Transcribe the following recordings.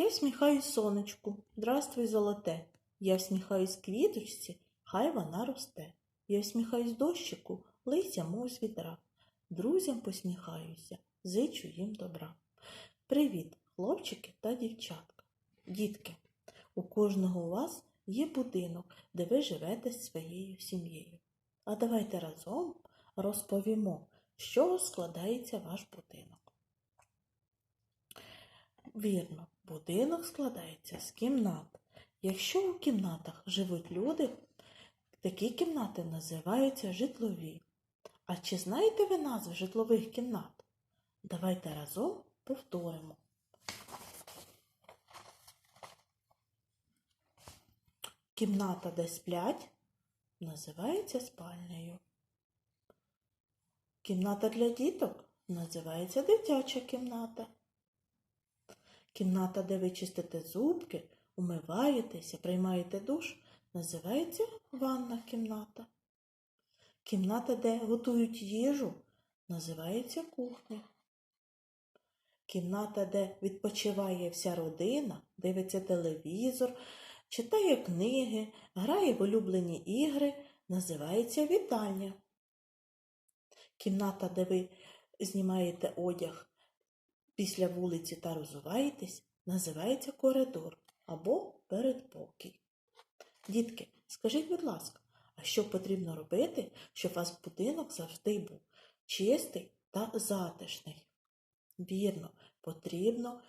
Я всміхаюсь сонечку, здравствуй, золоте. Я всміхаюсь квіточці, хай вона росте. Я всміхаюсь дощику, лися мов з відра. Друзям посміхаюся, зичу їм добра. Привіт, хлопчики та дівчатка. Дітки, у кожного у вас є будинок, де ви живете з своєю сім'єю. А давайте разом розповімо, з чого складається ваш будинок. Вірно, будинок складається з кімнат. Якщо у кімнатах живуть люди, такі кімнати називаються житлові. А чи знаєте ви назви житлових кімнат? Давайте разом повторимо. Кімната, де сплять, називається спальнею. Кімната для діток називається дитяча кімната. Кімната, де ви чистите зубки, умиваєтеся, приймаєте душ, називається ванна кімната. Кімната, де готують їжу, називається кухня. Кімната, де відпочиває вся родина, дивиться телевізор, читає книги, грає в улюблені ігри, називається вітальня. Кімната, де ви знімаєте одяг після вулиці та розуваєтесь, називається коридор або передпокій. Дітки, скажіть, будь ласка, а що потрібно робити, щоб у вас будинок завжди був чистий та затишний? Вірно, потрібно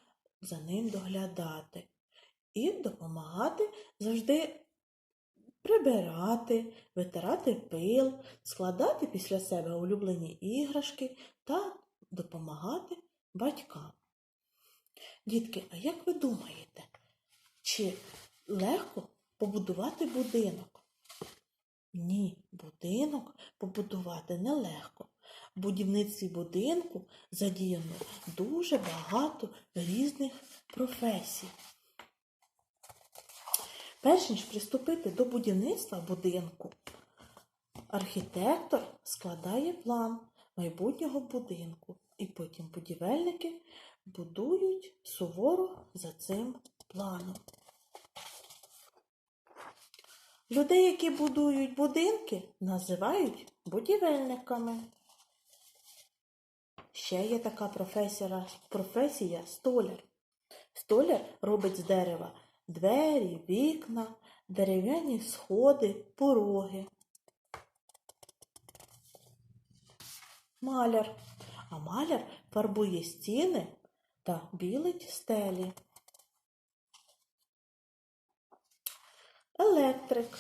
за ним доглядати і допомагати завжди прибирати, витирати пил, складати після себе улюблені іграшки та допомагати батькам. Дітки, а як ви думаєте, чи легко побудувати будинок? Ні, будинок побудувати нелегко. В будівництві будинку задіяно дуже багато різних професій. Перш ніж приступити до будівництва будинку, архітектор складає план майбутнього будинку, і потім будівельники будують суворо за цим планом. Людей, які будують будинки, називають будівельниками. Ще є така професія, професія столяр. Столяр робить з дерева двері, вікна, дерев'яні сходи, пороги. Маляр. А маляр фарбує стіни та білить стелі. Електрик.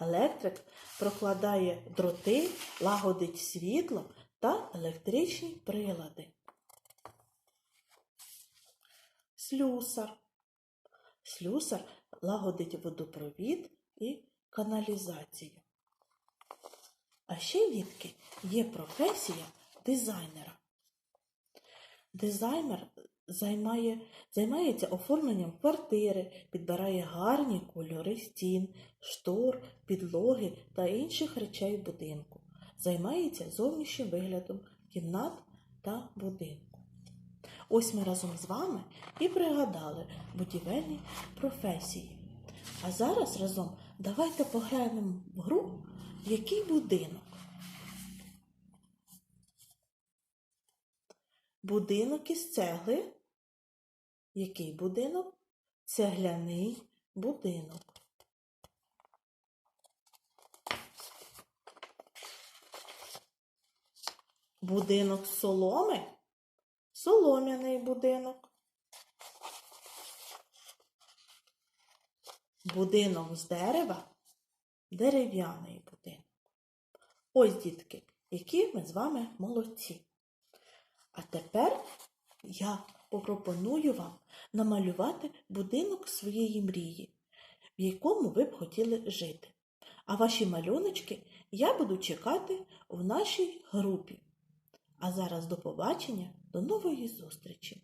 Електрик прокладає дроти, лагодить світло та електричні прилади. Слюсар. Слюсар лагодить водопровід і каналізацію. А ще, дітки, є професія дизайнера. Дизайнер займає, займається оформленням квартири, підбирає гарні кольори стін, штор, підлоги та інших речей будинку. Займається зовнішнім виглядом кімнат та будинку. Ось ми разом з вами і пригадали будівельні професії. А зараз разом давайте пограємо в гру який будинок. Будинок із цегли. Який будинок? Цегляний будинок. Будинок з соломи. Солом'яний будинок. Будинок з дерева. Дерев'яний будинок. Ось, дітки, які ми з вами молодці. А тепер я попропоную вам намалювати будинок своєї мрії, в якому ви б хотіли жити. А ваші малюночки я буду чекати в нашій групі. А зараз до побачення, до нової зустрічі!